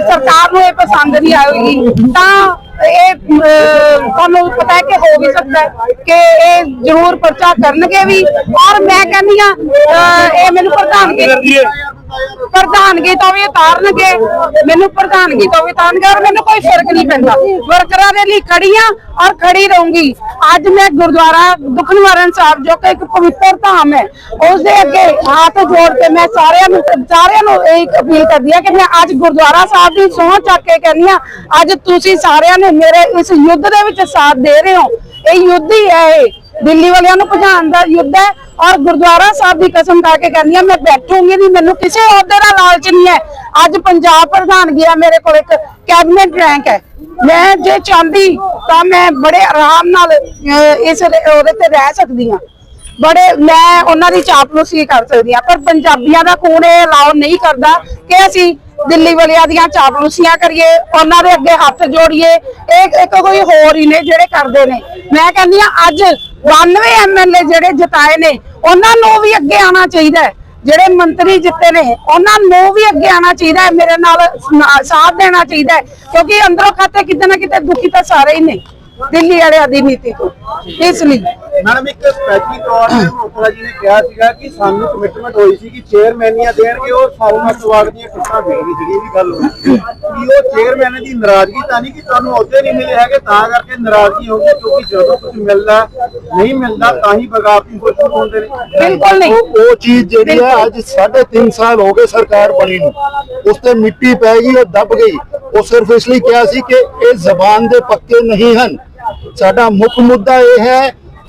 ਸਰਕਾਰ ਨੂੰ ਇਹ ਪਸੰਦ ਨਹੀਂ ਆਏਗੀ। ਤਾਂ ਇਹ ਤੁਹਾਨੂੰ ਪਤਾ ਹੈ ਕਿ ਹੋ ਵੀ ਸਕਦਾ ਹੈ ਕਿ ਇਹ ਜ਼ਰੂਰ ਪਰਚਾ ਕਰਨਗੇ ਵੀ। ਔਰ ਮੈਂ ਕਹਿੰਦੀ ਆ ਇਹ ਮੈਨੂੰ ਪ੍ਰਧਾਨਗੀ ਪ੍ਰਧਾਨਗੀ ਤੋਂ ਵੀ ਉਤਾਰਨਗੇ, ਮੈਨੂੰ ਪ੍ਰਧਾਨਗੀ ਤੋਂ ਵੀ ਉਤਾਰਨਗੇ ਔਰ ਮੈਨੂੰ ਕੋਈ ਫ਼ਰਕ ਨਹੀਂ ਪੈਂਦਾ। ਵਰਕਰਾਂ ਦੇ ਲਈ ਖੜੀ ਆ ਔਰ ਖੜੀ ਰਹੂੰਗੀ। ਅੱਜ ਮੈਂ ਗੁਰਦੁਆਰਾ ਦੁੱਖ ਸਾਹਿਬ, ਜੋ ਕਿ ਇੱਕ ਪਵਿੱਤਰ ਧਾਮ ਹੈ ਉਸ ਦੇ ਅੱਗੇ ਹੱਥ ਜੋੜ ਕੇ ਮੈਂ ਸਾਰਿਆਂ ਨੂੰ ਸਾਰਿਆਂ ਨੂੰ ਇਹ ਅਪੀਲ ਕਰਦੀ ਆ ਕਿ ਮੈਂ ਅੱਜ ਗੁਰਦੁਆਰਾ ਸਾਹਿਬ ਦੀ ਸਹੁੰ ਚੱਕ ਕੇ ਕਹਿੰਦੀ ਆ, ਅੱਜ ਤੁਸੀਂ ਸਾਰਿਆਂ ਨੇ ਮੇਰੇ ਇਸ ਯੁੱਧ ਦੇ ਵਿੱਚ ਸਾਥ ਦੇ ਰਹੇ ਹੋ। ਇਹ ਯੁੱਧ ਹੀ ਹੈ ਇਹ। ਦਿੱਲੀ ਵਾਲਿਆਂ ਨੂੰ ਭਜਾਉਣ ਦਾ ਯੁੱਧ ਹੈ ਔਰ ਗੁਰਦੁਆਰਾ ਸਾਹਿਬ ਦੀ ਕਸਮ ਖਾ ਕੇ ਕਹਿੰਦੀ ਆ, ਮੈਂ ਬੈਠੂਗੀ ਨਹੀਂ ਮੈਨੂੰ ਕਿਸੇ ਅਹੁਦੇ ਦਾ ਲਾਲਚ ਨਹੀਂ ਹੈ। ਅੱਜ ਪੰਜਾਬ ਪ੍ਰਧਾਨ ਗਿਆ ਮੇਰੇ ਕੋਲ ਇੱਕ ਕੈਬਨਿਟ ਰੈਂਕ ਹੈ। ਮੈਂ ਜੇ ਚਾਹੁੰਦੀ ਤਾਂ ਮੈਂ ਬੜੇ ਆਰਾਮ ਨਾਲ ਇਸ ਉਹਦੇ ਤੇ ਰਹਿ ਸਕਦੀ ਹਾਂ। ਬੜੇ, ਮੈਂ ਉਹਨਾਂ ਦੀ ਚਾਪਲੂਸੀ ਕਰ ਸਕਦੀ ਹਾਂ, ਪਰ ਪੰਜਾਬੀਆਂ ਦਾ ਖੂਨ ਇਹ ਅਲਾਉ ਨਹੀਂ ਕਰਦਾ ਕਿ ਅਸੀਂ ਦਿੱਲੀ ਵਾਲਿਆਂ ਦੀਆਂ ਚਾਪਲੂਸੀਆਂ ਕਰੀਏ, ਉਹਨਾਂ ਦੇ ਅੱਗੇ ਹੱਥ ਜੋੜੀਏ। ਇਹ ਇੱਕ ਕੋਈ ਹੋਰ ਹੀ ਨੇ ਜਿਹੜੇ ਕਰਦੇ ਨੇ। ਮੈਂ ਕਹਿੰਦੀ ਆ ਅੱਜ 92 ਐਮਐਲਏ ਜਿਹੜੇ ਜਿਤਾਏ ਨੇ, ਉਹਨਾਂ ਨੂੰ ਵੀ ਅੱਗੇ ਆਉਣਾ ਚਾਹੀਦਾ ਹੈ। ਜਿਹੜੇ ਮੰਤਰੀ ਜਿੱਤੇ ਨੇ, ਉਹਨਾਂ ਨੂੰ ਵੀ ਅੱਗੇ ਆਉਣਾ ਚਾਹੀਦਾ ਹੈ, ਮੇਰੇ ਨਾਲ ਸਾਥ ਦੇਣਾ ਚਾਹੀਦਾ ਹੈ, ਕਿਉਂਕਿ ਅੰਦਰੋਂ ਖਾਤੇ ਕਿਤੇ ਨਾ ਕਿਤੇ ਦੁਖੀ ਤਾਂ ਸਾਰੇ ਹੀ ਨੇ, ਦਿੱਲੀ ਵਾਲਿਆਂ ਦੀ ਨੀਤੀ ਤੋਂ, ਇਸ ਲਈ। ਮੈਡਮ ਇੱਕ ਸਪੈਸ਼ਲੀ ਤੌਰ ਤੇ ਮੋਤਰਾ ਜੀ ਨੇ ਕਿਹਾ ਸੀਗਾ ਕਿ ਸਾਨੂੰ ਕਮਿਟਮੈਂਟ ਹੋਈ ਸੀ ਕਿ ਚੇਅਰਮੈਨੀਆਂ ਦੇਣਗੇ ਉਹ ਸਾਨੂੰ ਸਵਾਗ ਦੀਆਂ ਟੁੱਟਾਂ ਦੇਣਗੇ ਜਿਹੜੀ ਇਹ ਵੀ ਗੱਲ ਹੋਈ। ਕਿ ਉਹ ਚੇਅਰਮੈਨ ਦੀ ਨਾਰਾਜ਼ਗੀ ਤਾਂ ਨਹੀਂ ਕਿ ਤੁਹਾਨੂੰ ਅਹੁਦੇ ਨਹੀਂ ਮਿਲੇ ਹੈਗੇ ਤਾਂ ਕਰਕੇ ਨਾਰਾਜ਼ਗੀ ਹੋਊਗੀ ਕਿਉਂਕਿ ਜਦੋਂ ਕੁਝ ਮਿਲਦਾ ਨਹੀਂ ਮਿਲਦਾ ਤਾਂ ਹੀ ਬਗਾਵਤੀ ਕੋਸ਼ਿਸ਼ ਹੁੰਦੇ ਨੇ। ਬਿਲਕੁਲ ਨਹੀਂ। ਉਹ ਉਹ ਚੀਜ਼ ਜਿਹੜੀ ਹੈ ਅੱਜ 3.5 ਸਾਲ ਹੋ ਗਏ ਸਰਕਾਰ ਬਣੀ ਨੂੰ। ਉਸ ਤੇ ਮਿੱਟੀ ਪੈ ਗਈ ਉਹ ਦਬ ਗਈ। ਉਹ ਸਿਰਫ ਇਸ ਲਈ ਕਿਹਾ ਸੀ ਕਿ ਇਹ ਜ਼ਬਾਨ ਦੇ ਪੱਕੇ ਨਹੀਂ ਹਨ। ਸਾਡਾ ਮੁੱਖ ਮੁੱਦਾ ਇਹ ਹੈ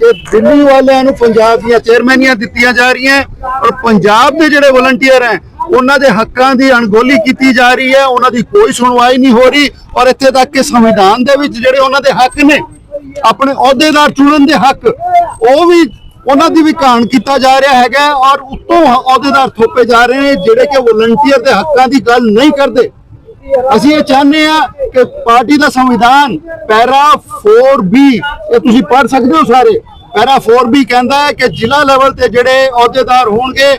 ਕਿ ਦਿੱਲੀ ਵਾਲਿਆਂ ਨੂੰ ਪੰਜਾਬ ਦੀਆਂ ਚੇਅਰਮੈਨੀਆਂ ਦਿੱਤੀਆਂ ਜਾ ਰਹੀਆਂ ਔਰ ਪੰਜਾਬ ਦੇ ਜਿਹੜੇ ਵਲੰਟੀਅਰ ਹੈ, ਉਹਨਾਂ ਦੇ ਹੱਕਾਂ ਦੀ ਅਣਗੋਲੀ ਕੀਤੀ ਜਾ ਰਹੀ ਹੈ, ਉਹਨਾਂ ਦੀ ਕੋਈ ਸੁਣਵਾਈ ਨਹੀਂ ਹੋ ਰਹੀ ਔਰ ਇੱਥੇ ਤੱਕ ਕਿ ਸੰਵਿਧਾਨ ਦੇ ਵਿੱਚ ਜਿਹੜੇ ਉਹਨਾਂ ਦੇ ਹੱਕ ਨੇ, ਆਪਣੇ ਅਹੁਦੇਦਾਰ ਚੁਣਨ ਦੇ ਹੱਕ, ਉਹ ਵੀ ਉਹਨਾਂ ਦੀ ਵੀ ਕਾਣ ਕੀਤਾ ਜਾ ਰਿਹਾ ਹੈਗਾ ਔਰ ਉੱਤੋਂ ਅਹੁਦੇਦਾਰ ਥੋਪੇ ਜਾ ਰਹੇ ਨੇ ਜਿਹੜੇ ਕਿ ਵਲੰਟੀਅਰ ਦੇ ਹੱਕਾਂ ਦੀ ਗੱਲ ਨਹੀਂ ਕਰਦੇ। ਅਸੀਂ ਇਹ ਚਾਹੁੰਦੇ ਆ ਕਿ ਪਾਰਟੀ ਦਾ ਸੰਵਿਧਾਨ ਪੈਰਾ 4B ਇਹ ਤੁਸੀਂ ਪੜ੍ਹ ਸਕਦੇ ਹੋ ਸਾਰੇ। ਪੈਰਾ 4B ਕਹਿੰਦਾ ਹੈ ਕਿ ਜ਼ਿਲ੍ਹਾ ਲੈਵਲ ਤੇ ਜਿਹੜੇ ਅਹੁਦੇਦਾਰ ਹੋਣਗੇ,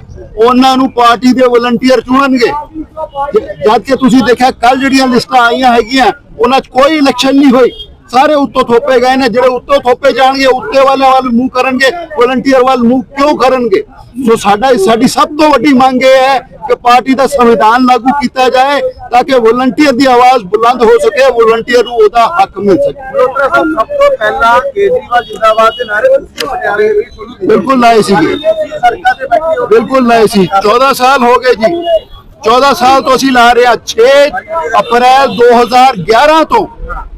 ਉਹਨਾਂ ਨੂੰ ਪਾਰਟੀ ਦੇ ਵਲੰਟੀਅਰ ਚੁਣਨਗੇ। ਜਦ ਕਿ ਤੁਸੀਂ ਦੇਖਿਆ ਕੱਲ ਜਿਹੜੀਆਂ ਲਿਸਟਾਂ ਆਈਆਂ ਹੈਗੀਆਂ, ਉਹਨਾਂ 'ਚ ਕੋਈ ਇਲੈਕਸ਼ਨ ਨਹੀਂ ਹੋਈ। ਸਾਰੇ ਉੱਤੋਂ ਥੋਪੇ ਗਏ ਨੇ, ਜਿਹੜੇ ਉੱਤੋਂ ਥੋਪੇ ਜਾਣਗੇ, ਉੱਤੇ ਵਾਲੇ ਵੱਲ ਮੂੰਹ ਕਰਨਗੇ, ਵਲੰਟੀਅਰ ਵੱਲ ਮੂੰਹ ਕਿਉਂ ਕਰਨਗੇ? ਸੋ ਸਾਡਾ ਸਾਡੀ ਸਭ ਤੋਂ ਵੱਡੀ ਮੰਗ ਇਹ ਹੈ ਕਿ ਪਾਰਟੀ ਦਾ ਸੰਵਿਧਾਨ ਲਾਗੂ ਕੀਤਾ ਜਾਏ ਤਾਂ ਕਿ ਵਲੰਟੀਅਰ ਦੀ ਆਵਾਜ਼ ਬੁਲੰਦ ਹੋ ਸਕੇ ਵਲੰਟੀਅਰ ਨੂੰ ਉਹਦਾ ਹੱਕ ਮਿਲ ਸਕੇ ਸਭ ਤੋਂ ਪਹਿਲਾਂ ਕੇਜਰੀਵਾਲ ਜਿੰਦਾਬਾਦ ਦੇ ਨਾਰੇ ਪਟਿਆਲੇ ਦੇ ਬਿਲਕੁਲ ਲਾਏ ਸੀਗੇ ਬਿਲਕੁਲ ਲਾਏ ਸੀ 14 ਸਾਲ ਹੋ ਗਏ ਜੀ 14 ਸਾਲ ਤੋਂ ਅਸੀਂ ਲਾ ਰਹੇ ਹਾਂ 6 ਅਪ੍ਰੈਲ 2011 ਤੋਂ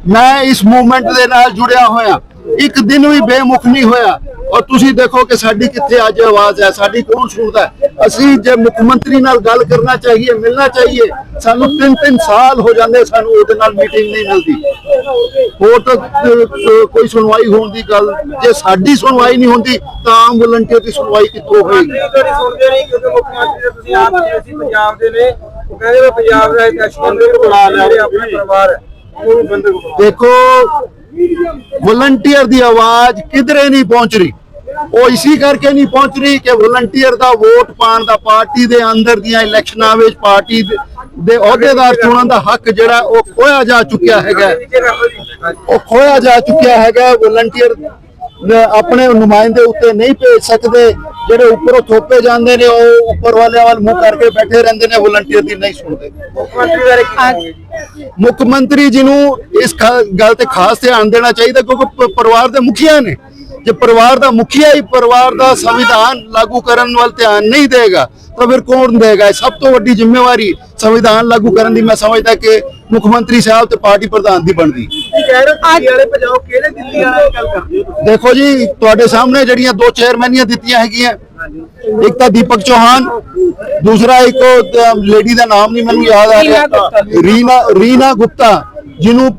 ਮੈਂ ਇਸ ਮੂਵਮੈਂਟ ਦੇ ਨਾਲ ਜੁੜਿਆ ਹੋਇਆ ਇੱਕ ਦਿਨ ਵੀ ਬੇਮੁਖ ਨਹੀਂ ਹੋਇਆ ਔਰ ਤੁਸੀਂ ਦੇਖੋ ਕਿ ਸਾਡੀ ਕਿੱਥੇ ਅੱਜ ਆਵਾਜ਼ ਹੈ ਸਾਡੀ ਕੌਣ ਸੁਣਦਾ? ਅਸੀਂ ਜੇ ਮੁੱਖ ਮੰਤਰੀ ਨਾਲ ਗੱਲ ਕਰਨਾ ਚਾਹੀਏ ਮਿਲਣਾ ਚਾਹੀਏ ਸਾਨੂੰ ਤਿੰਨ ਤਿੰਨ ਸਾਲ ਹੋ ਜਾਂਦੇ ਸਾਨੂੰ ਉਹਦੇ ਨਾਲ ਮੀਟਿੰਗ ਨਹੀਂ ਮਿਲਦੀ। ਹੋਰ ਤਾਂ ਕੋਈ ਸੁਣਵਾਈ ਹੋਣ ਦੀ ਗੱਲ ਜੇ ਸਾਡੀ ਸੁਣਵਾਈ ਨਹੀਂ ਹੁੰਦੀ ਤਾਂ ਆਮ ਵਲੰਟੀਅਰ ਦੀ ਸੁਣਵਾਈ ਕਿੱਥੋਂ ਹੋਏਗੀ? ਮੰਤਰੀ ਕਦੀ ਸੁਣਦੇ ਨਹੀਂ ਕਿਉਂਕਿ ਮੁੱਖ ਮੰਤਰੀ ਦੇ ਤੁਸੀਂ ਆਪ ਜੀ ਅਸੀਂ ਪੰਜਾਬ ਦੇ ਨੇ ਉਹ ਕਹਿੰਦੇ ਵੀ ਪੰਜਾਬ ਦਾ ਇੱਕ ਅਸ਼ਕੰਦੇ ਨੂੰ ਬੁਲਾ ਲਿਆ ਜਿਹੜੇ ਆਪਣਾ ਪਰਿਵਾਰ ਹੈ ਉਹ ਵੀ ਬੰਦੇ ਕੋਲ ਦੇਖੋ ਵਲੰਟੀਅਰ ਦੀ ਆਵਾਜ਼ ਕਿਧਰੇ ਨਹੀਂ ਪਹੁੰਚ ਰਹੀ। ਉਹ ਇਸੇ ਕਰਕੇ ਨਹੀਂ ਪਹੁੰਚ ਰਹੀ ਕਿ ਵਲੰਟੀਅਰ ਦਾ ਵੋਟ ਪਾਣ ਦਾ ਪਾਰਟੀ ਦੇ ਅੰਦਰ ਦੀਆਂ ਇਲੈਕਸ਼ਨਾਂ ਵਿੱਚ ਪਾਰਟੀ ਦੇ- ਅਹੁਦੇਦਾਰ ਚੁਣਨ ਦਾ ਹੱਕ ਜਿਹੜਾ ਉਹ ਖੋਇਆ ਜਾ ਚੁੱਕਿਆ ਹੈਗਾ। ਉਹ ਖੋਇਆ ਜਾ ਚੁੱਕਿਆ ਹੈਗਾ। ਵਲੰਟੀਅਰ ਆਪਣੇ ਨੁਮਾਇੰਦੇ ਉੱਤੇ ਨਹੀਂ ਭੇਜ ਸਕਦੇ। ਜਿਹੜੇ ਉੱਪਰੋਂ ਥੋਪੇ ਜਾਂਦੇ ਨੇ, ਉਹ ਉੱਪਰ ਵਾਲਿਆਂ ਵੱਲ ਮੂੰਹ ਕਰਕੇ ਬੈਠੇ ਰਹਿੰਦੇ ਨੇ ਵਲੰਟੀਅਰ ਦੀ ਨਹੀਂ ਸੁਣਦੇ। ਮੁੱਖ ਮੰਤਰੀ ਜੀ ਮੁੱਖ ਮੰਤਰੀ ਜੀ ਨੂੰ ਇਸ ਖਾ- ਗੱਲ ਤੇ ਖਾਸ ਧਿਆਨ ਦੇਣਾ ਚਾਹੀਦਾ, ਕਿਉਂਕਿ ਪਰਿਵਾਰ ਦੇ ਮੁਖੀਆ ਨੇ। ਜੇ ਪਰਿਵਾਰ ਦਾ ਮੁਖੀਆ ਹੀ ਪਰਿਵਾਰ ਦਾ ਸੰਵਿਧਾਨ ਲਾਗੂ ਕਰਨ ਵੱਲ ਧਿਆਨ ਨਹੀਂ ਦੇਗਾ ਤਾਂ ਫਿਰ ਕੌਣ ਦੇਗਾ? ਸਭ ਤੋਂ ਵੱਡੀ ਜ਼ਿੰਮੇਵਾਰੀ ਸੰਵਿਧਾਨ ਲਾਗੂ ਕਰਨ ਦੀ ਮੈਂ ਸਮਝਦਾ ਕਿ ਮੁੱਖ ਮੰਤਰੀ ਸਾਹਿਬ ਤੇ ਪਾਰਟੀ ਪ੍ਰਧਾਨ ਦੀ ਬਣਦੀ। ਦੇਖੋ ਜੀ ਤੁਹਾਡੇ ਸਾਹਮਣੇ ਜਿਹੜੀਆਂ ਦੋ ਚੇਅਰਮੈਨੀਆਂ ਦਿੱਤੀਆਂ ਹੈਗੀਆਂ ਇੱਕ ਤਾਂ ਦੀਪਕ ਚੌਹਾਨ ਦੂਸਰਾ ਇੱਕ ਲੇਡੀ ਦਾ ਨਾਮ ਨਹੀਂ ਮੈਨੂੰ ਯਾਦ ਆ ਰਿਹਾ। ਰੀਨਾ ਰੀਨਾ ਗੁਪਤਾ। ਜਿਹਨੂੰ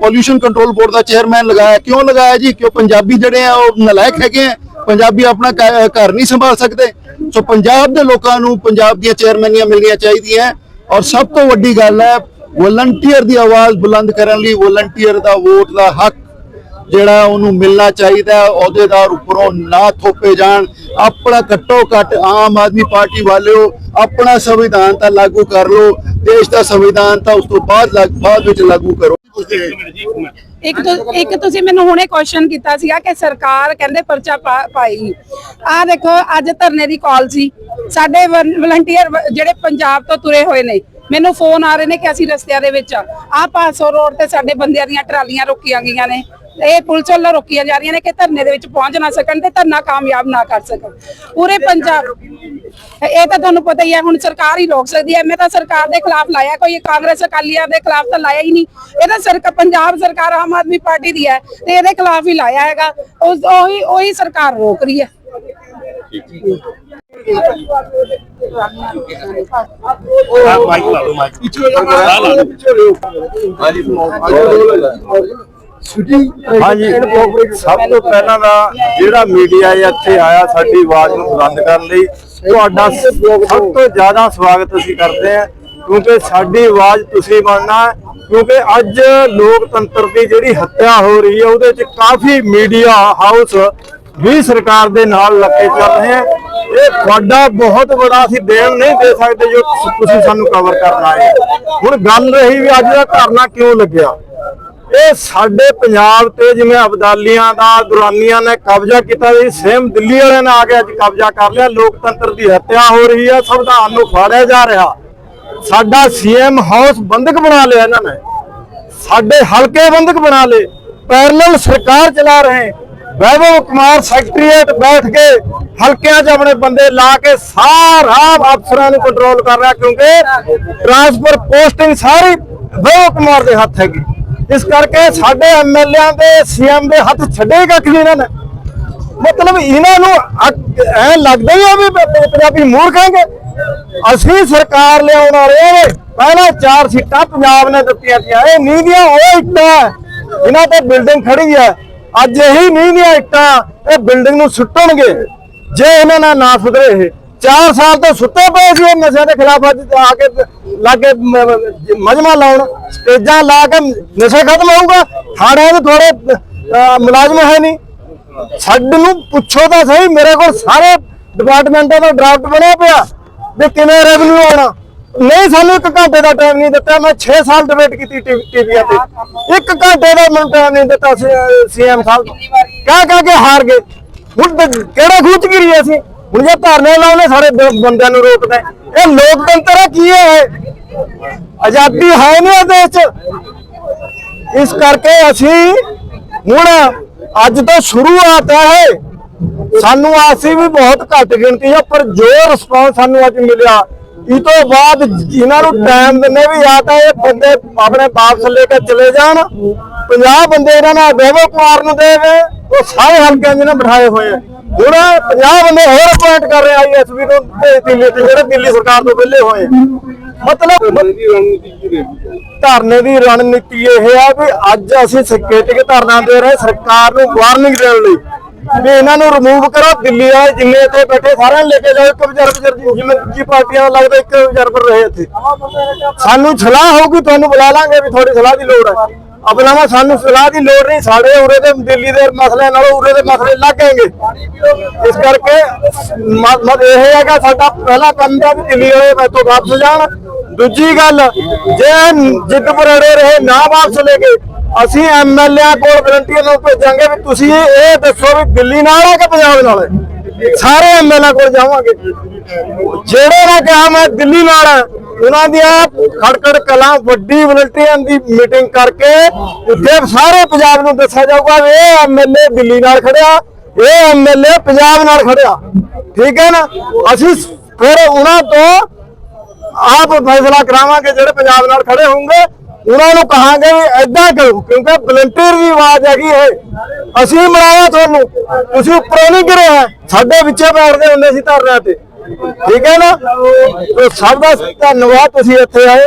ਪੋਲਿਊਸ਼ਨ ਕੰਟਰੋਲ ਬੋਰਡ ਦਾ ਚੇਅਰਮੈਨ ਲਗਾਇਆ। ਕਿਉਂ ਲਗਾਇਆ ਜੀ? ਕਿਉਂ ਪੰਜਾਬੀ ਜਿਹੜੇ ਆ, ਉਹ ਨਲਾਇਕ ਹੈਗੇ ਆ। ਪੰਜਾਬੀ ਆਪਣਾ ਘ- ਘਰ ਨਹੀਂ ਸੰਭਾਲ ਸਕਦੇ। ਸੋ ਪੰਜਾਬ ਦੇ ਲੋਕਾਂ ਨੂੰ ਪੰਜਾਬ ਦੀਆਂ ਚੇਅਰਮੈਨੀਆਂ ਮਿਲਣੀਆਂ ਚਾਹੀਦੀਆਂ। ਔਰ ਸਭ ਤੋਂ ਵੱਡੀ ਗੱਲ ਹੈ ਵਲੰਟੀਅਰ ਦੀ ਆਵਾਜ਼ ਬੁਲੰਦ ਕਰਨ ਲਈ ਵਲੰਟੀਅਰ ਦਾ ਵੋਟ ਦਾ ਹੱਕ ਜਿਹੜਾ ਉਹਨੂੰ ਮਿਲਣਾ ਚਾਹੀਦਾ ਅਹੁਦੇਦਾਰ ਉੱਪਰੋਂ ਨਾ ਥੋਪੇ ਜਾਣ। ਆਪਣਾ ਘੱਟੋ ਘੱਟ ਆਮ ਆਦਮੀ ਪਾਰਟੀ ਵਾਲਿਓ ਆਪਣਾ ਸੰਵਿਧਾਨ ਤਾਂ ਲਾਗੂ ਕਰ ਲਓ, ਦੇਸ਼ ਦਾ ਸੰਵਿਧਾਨ ਤਾਂ ਉਸ ਤੋਂ ਬਾਅਦ ਬਾਅਦ ਵਿੱਚ ਲਾਗੂ ਕਰੋ। ਇੱਕ ਤੋਂ, ਇੱਕ ਤੁਸੀਂ ਮੈਨੂੰ ਹੁਣੇ ਕੁਐਸਚਨ ਕੀਤਾ ਸੀਗਾ ਕਿ ਸਰਕਾਰ ਕਹਿੰਦੇ ਪਰਚਾ ਪਾਏਗੀ ਆ ਦੇਖੋ, ਅੱਜ ਧਰਨੇ ਦੀ ਕਾਲ ਸੀ। ਸਾਡੇ ਵਲੰਟੀਅਰ ਜਿਹੜੇ ਪੰਜਾਬ ਤੋਂ ਤੁਰੇ ਹੋਏ ਨੇ, ਮੈਨੂੰ ਫੋਨ ਆ ਰਹੇ ਨੇ ਕਿ ਅਸੀਂ ਰਸਤਿਆਂ ਦੇ ਵਿੱਚ ਆ। ਆਹ 500 ਰੋਡ ਤੇ ਸਾਡੇ ਬੰਦਿਆਂ ਦੀਆਂ ਟਰਾਲੀਆਂ ਰੋਕੀਆਂ ਗਈਆਂ ਨੇ। ਇਹ ਪੁਲਿਸ ਵੱਲੋਂ ਰੋਕੀਆਂ ਜਾ ਰਹੀਆਂ ਨੇ ਕਿ ਧਰਨੇ ਦੇ ਵਿੱਚ ਪਹੁੰਚ ਨਾ ਸਕਣ ਤੇ ਧਰਨਾ ਕਾਮਯਾਬ ਨਾ ਕਰ ਸਕਣ। ਪੂਰੇ ਪੰਜਾਬ ਇਹ ਤਾਂ ਤੁਹਾਨੂੰ ਪਤਾ ਹੀ ਹੈ ਹੁਣ ਸਰਕਾਰ ਹੀ ਰੋਕ ਸਕਦੀ ਹੈ। ਮੈਂ ਤਾਂ ਸਰਕਾਰ ਦੇ ਖਿਲਾਫ ਲਾਇਆ ਕੋਈ ਕਾਂਗਰਸ ਅਕਾਲੀਆਂ ਦੇ ਖਿਲਾਫ ਤਾਂ ਲਾਇਆ ਹੀ ਨਹੀਂ। ਇਹ ਤਾਂ ਸਰਕਾਰ ਪੰਜਾਬ ਸਰਕਾਰ ਆਮ ਆਦਮੀ ਪਾਰਟੀ ਦੀ ਹੈ ਤੇ ਇਹਦੇ ਖਿਲਾਫ ਹੀ ਲਾਇਆ ਹੈਗਾ। ਉਸ ਉਹੀ ਉਹੀ ਸਰਕਾਰ ਰੋਕ ਰਹੀ ਹੈ। ਹਾਂਜੀ ਸਭ ਤੋਂ ਪਹਿਲਾਂ ਦਾ ਜਿਹੜਾ ਮੀਡੀਆ ਇੱਥੇ ਆਇਆ ਸਾਡੀ ਆਵਾਜ਼ ਨੂੰ ਬੁਲੰਦ ਕਰਨ ਲਈ ਤੁਹਾਡਾ ਸਭ ਤੋਂ ਜ਼ਿਆਦਾ ਸਵਾਗਤ ਅਸੀਂ ਕਰਦੇ ਹਾਂ ਕਿਉਂਕਿ ਸਾਡੀ ਆਵਾਜ਼ ਤੁਸੀਂ ਬਣਨਾ। ਕਿਉਂਕਿ ਅੱਜ ਲੋਕਤੰਤਰ ਦੀ ਜਿਹੜੀ ਹੱਤਿਆ ਹੋ ਰਹੀ ਹੈ ਉਹਦੇ 'ਚ ਕਾਫੀ ਮੀਡੀਆ ਹਾਊਸ ਵੀ ਸਰਕਾਰ ਦੇ ਨਾਲ ਲੱਗੇ ਚੱਲ ਰਹੇ ਹੈ। ਇਹ ਤੁਹਾਡਾ ਬਹੁਤ ਬੜਾ ਅਸੀਂ ਦੇਣ ਨਹੀਂ ਦੇ ਸਕਦੇ ਜੋ ਤੁਸੀਂ ਸਾਨੂੰ ਕਵਰ ਕਰਨ ਆਏ ਹੁਣ ਗੱਲ ਰਹੀ ਵੀ ਅੱਜ ਦਾ ਧਰਨਾ ਕਿਉਂ ਲੱਗਿਆ? ਇਹ ਸਾਡੇ ਪੰਜਾਬ ਤੇ ਜਿਵੇਂ ਅਬਦਾਲੀਆਂ ਦਾ, ਦੁਰਾਨੀਆਂ ਨੇ ਕਬਜ਼ਾ ਕੀਤਾ ਸੀ ਸੇਮ ਦਿੱਲੀ ਵਾਲਿਆਂ ਨੇ ਆ ਕੇ ਅੱਜ ਕਬਜ਼ਾ ਕਰ ਲਿਆ। ਲੋਕਤੰਤਰ ਦੀ ਹੱਤਿਆ ਹੋ ਰਹੀ ਹੈ ਸੰਵਿਧਾਨ ਨੂੰ ਫਾੜਿਆ ਜਾ ਰਿਹਾ। ਸਾਡਾ ਸੀਐਮ ਹਾਊਸ ਬੰਦਕ ਬਣਾ ਲਿਆ ਇਹਨਾਂ ਨੇ। ਸਾਡੇ ਹਲਕੇ ਬੰਦਕ ਬਣਾ ਲਏ। ਪੈਰਲਲ ਸਰਕਾਰ ਚਲਾ ਰਹੇ। ਵੈਭਵ ਕੁਮਾਰ ਸੈਕਟਰੀਏਟ ਬੈਠ ਕੇ ਹਲਕਿਆਂ 'ਚ ਆਪਣੇ ਬੰਦੇ ਲਾ ਕੇ ਸਾਰਾ ਅਫਸਰਾਂ ਨੂੰ ਕੰਟਰੋਲ ਕਰ ਰਿਹਾ, ਕਿਉਂਕਿ ਟ੍ਰਾਂਸਫਰ ਪੋਸਟਿੰਗ ਸਾਰੀ ਵੈਭਵ ਕੁਮਾਰ ਦੇ ਹੱਥ ਹੈਗੀ। ਇਸ ਕਰਕੇ ਸਾਡੇ ਐਮਐਲਏਆਂ ਦੇ ਸੀਐਮ ਦੇ ਹੱਥ ਛੱਡੇ ਕੱਖ ਨਹੀਂ ਇਹਨਾਂ ਨੇ? ਮਤਲਬ ਇਹਨਾਂ ਨੂੰ ਐ ਲੱਗਦਾ ਹੀ ਆ ਵੀ ਪੰਜਾਬੀ ਮੂਰਖ ਹੈਗੇ। ਅਸੀਂ ਸਰਕਾਰ ਲਿਆਉਣ ਵਾਲੇ ਆ ਪਹਿਲਾਂ ਚਾਰ ਸੀਟਾਂ ਪੰਜਾਬ ਨੇ ਦਿੱਤੀਆਂ ਸੀ ਇਹ ਨੀਂਹ ਦੀਆਂ ਉਹ ਇੱਟਾਂ ਇਹਨਾਂ ਤੇ ਬਿਲਡਿੰਗ ਖੜੀ ਹੈ ਅੱਜ ਇਹੀ ਨੀਂਹ ਦੀਆਂ ਇੱਟਾਂ ਇਹ ਬਿਲਡਿੰਗ ਨੂੰ ਸੁੱਟਣਗੇ। ਜੇ ਇਹਨਾਂ ਨਾਲ ਨਾ ਸੁਧਰੇ ਇਹ। 4 ਸਾਲ ਤੋਂ ਸੁੱਤੇ ਪਏ ਸੀ ਉਹ ਨਸ਼ਿਆਂ ਦੇ ਖਿਲਾਫ ਅੱਜ ਆ ਕੇ ਲਾਗੇ ਮਜਮਾ ਲਾਉਣ, ਸਟੇਜਾਂ ਲਾ ਕੇ ਨਸ਼ਾ ਖਤਮ ਹੋਊਗਾ ਥਾਣਿਆਂ ਦੇ ਥੋੜੇ ਮੁਲਾਜ਼ਮ ਹੈ ਨਹੀਂ। ਛੱਡ ਨੂੰ ਪੁੱਛੋ ਤਾਂ ਸਹੀ, ਮੇਰੇ ਕੋਲ ਸਾਰੇ ਡਿਪਾਰਟਮੈਂਟਾਂ ਦਾ ਡਰਾਫਟ ਬਣਿਆ ਪਿਆ ਵੀ ਕਿਵੇਂ ਰੈਵਨਿਊ ਆਉਣਾ। ਨਹੀਂ, ਸਾਨੂੰ ਇੱਕ ਘੰਟੇ ਦਾ ਟਾਈਮ ਨਹੀਂ ਦਿੱਤਾ, ਮੈਂ 6 ਸਾਲ ਡਿਬੇਟ ਕੀਤੀ ਟੀਵੀਆਂ ਤੇ। ਇੱਕ ਘੰਟੇ ਦਾ ਮੈਨੂੰ ਟਾਈਮ ਨਹੀਂ ਦਿੱਤਾ ਸੀਐਮ ਸਾਹਿਬ ਨੂੰ ਕਹਿ ਕਹਿ ਕੇ ਹਾਰ ਗਏ। ਹੁਣ ਤੇ ਕਿਹੜਾ ਖੂਚ ਗਿਰੀ ਅਸੀਂ? ਹੁਣ ਜੇ ਧਰਨੇ ਲਾਉਣੇ ਸਾਰੇ ਬੰਦਿਆਂ ਨੂੰ ਰੋਕਦੇ। ਇਹ ਲੋਕਤੰਤਰ ਹੈ ਕੀ ਹੈ ਆਜ਼ਾਦੀ ਹੈ ਨਹੀਂ ਦੇਸ਼ 'ਚ ਇਸ ਕਰਕੇ ਅਸੀਂ ਹੁਣ ਅੱਜ ਤੋਂ ਸ਼ੁਰੂਆਤ ਹੈ। ਸਾਨੂੰ ਆਸੀ ਵੀ ਬਹੁਤ ਘੱਟ ਗਿਣਤੀ ਹੈ ਪਰ ਜੋ ਰਿਸਪੌਂਸ ਸਾਨੂੰ ਅੱਜ ਮਿਲਿਆ, ਇਹ ਤੋਂ ਬਾਅਦ ਇਹਨਾਂ ਨੂੰ ਟਾਈਮ ਦਿੰਨੇ ਵੀ ਆ ਤਾਂ ਇਹ ਬੰਦੇ ਆਪਣੇ ਵਾਪਸ ਲੈ ਕੇ ਚਲੇ ਜਾਣ। 50 ਬੰਦੇ ਇਹਨਾਂ ਨਾਲ ਦੇਵੋ ਕੁਮਾਰ ਨੂੰ ਦੇਵੇ, ਉਹ ਸਾਰੇ ਹਲਕਿਆਂ ਜਿਹਨਾਂ ਬਿਠਾਏ ਹੋਏ ਆ। ਹੁਣ 50 ਬੰਦੇ ਹੋਰ ਅਪਾਇੰਟ ਕਰ ਰਹੇ ਆਈਐਸਬੀ ਨੂੰ ਤੇ ਦਿੱਲੀ ਤੇ ਜਿਹੜੇ ਦਿੱਲੀ ਸਰਕਾਰ ਤੋਂ ਵਿਹਲੇ ਹੋਏ। ਮਤਲਬ ਧਰਨੇ ਦੀ ਰਣਨੀਤੀ ਇਹ ਹੈ ਵੀ ਅੱਜ ਅਸੀਂ ਸਿਕਿਉਰਿਟੀ ਧਰਨਾ ਦੇ ਰਹੇ ਸਰਕਾਰ ਨੂੰ ਵਾਰਨਿੰਗ ਦੇਣ ਲਈ ਵੀ ਇਹਨਾਂ ਨੂੰ ਰਿਮੂਵ ਕਰੋ। ਦਿੱਲੀ ਵਾਲੇ ਜਿੰਨੇ ਇੱਥੇ ਬੈਠੇ ਸਾਰਿਆਂ ਨੂੰ ਲੈ ਕੇ ਜਾਓ। ਇੱਕ ਅਬਜ਼ਰਵਰ ਜਿਵੇਂ ਜੀ ਪਾਰਟੀਆਂ ਦਾ ਲੱਗਦਾ ਇੱਕ ਅਬਜ਼ਰਵਰ ਰਹੇ ਇੱਥੇ। ਸਾਨੂੰ ਸਲਾਹ ਹੋਊਗੀ ਤੁਹਾਨੂੰ ਬੁਲਾ ਲਾਂਗੇ ਵੀ ਤੁਹਾਡੀ ਸਲਾਹ ਦੀ ਲੋੜ ਹੈ। ਅਬਲਾਵਾ ਸਾਨੂੰ ਸਲਾਹ ਦੀ ਲੋੜ ਨਹੀਂ, ਸਾਡੇ ਉਰੇ ਦੇ ਦਿੱਲੀ ਦੇ ਮਸਲੇ ਨਾਲੋਂ ਉਰੇ ਦੇ ਮਸਲੇ ਲੱਗਣਗੇ ਇਸ ਕਰਕੇ ਮਤ ਇਹ ਹੈਗਾ ਸਾਡਾ ਪਹਿਲਾ ਕੰਮ ਤਾਂ ਵੀ ਦਿੱਲੀ ਵਾਲੇ ਮੈਥੋਂ ਵਾਪਸ ਜਾਣ। ਦੂਜੀ ਗੱਲ, ਜੇ ਜਿੱਦ ਪਰੜੇ ਰਹੇ ਨਾ ਵਾਪਸ ਲੈ ਕੇ, ਅਸੀਂ ਐਮਐਲਏ ਕੋਲ ਵਲੰਟੀਅਰ ਨੂੰ ਭੇਜਾਂਗੇ ਵੀ ਤੁਸੀਂ ਇਹ ਦੱਸੋ ਵੀ ਦਿੱਲੀ ਨਾਲ ਹੈ ਕਿ ਪੰਜਾਬ ਨਾਲ ਹੈ ਸਾਰੇ ਐਮਐਲਏ ਕੋਲ ਜਾਵਾਂਗੇ। ਜਿਹੜੇ ਨੇ ਕਿਹਾ ਮੈਂ ਦਿੱਲੀ ਨਾਲ, ਉਹਨਾਂ ਦੀਆਂ ਖੜਕੜ ਕਲਾਂ, ਵੱਡੀ ਵਲੰਟੀਅਰ ਦੀ ਮੀਟਿੰਗ ਕਰਕੇ ਉੱਥੇ ਸਾਰੇ ਪੰਜਾਬ ਨੂੰ ਦੱਸਿਆ ਜਾਊਗਾ ਵੀ ਇਹ ਐਮਐਲਏ ਦਿੱਲੀ ਨਾਲ ਖੜਿਆ, ਇਹ ਐਮਐਲਏ ਪੰਜਾਬ ਨਾਲ ਖੜਿਆ। ਠੀਕ ਹੈ ਨਾ? ਅਸੀਂ ਫਿਰ ਉਹਨਾਂ ਤੋਂ ਆਪ ਫੈਸਲਾ ਕਰਾਵਾਂਗੇ ਜਿਹੜੇ ਪੰਜਾਬ ਨਾਲ ਖੜੇ ਹੋਣਗੇ। ਉਹਨਾਂ ਨੂੰ ਕਹਾਂਗੇ ਵੀ ਐਦਾਂ ਕਰੋ, ਕਿਉਂਕਿ ਵਲੰਟੀਅਰ ਦੀ ਆਵਾਜ਼ ਹੈਗੀ ਇਹ। ਅਸੀਂ ਮਨਾਇਆ ਤੁਹਾਨੂੰ, ਤੁਸੀਂ ਉੱਪਰੋਂ ਨਹੀਂ ਗਿਰੇ ਸਾਡੇ ਵਿੱਚੇ ਬੈਠਦੇ ਹੁੰਦੇ ਸੀ ਧਰਨਿਆਂ ਤੇ। ਠੀਕ ਹੈ ਨਾ? ਸਭ ਦਾ ਧੰਨਵਾਦ, ਤੁਸੀਂ ਇੱਥੇ ਆਏ।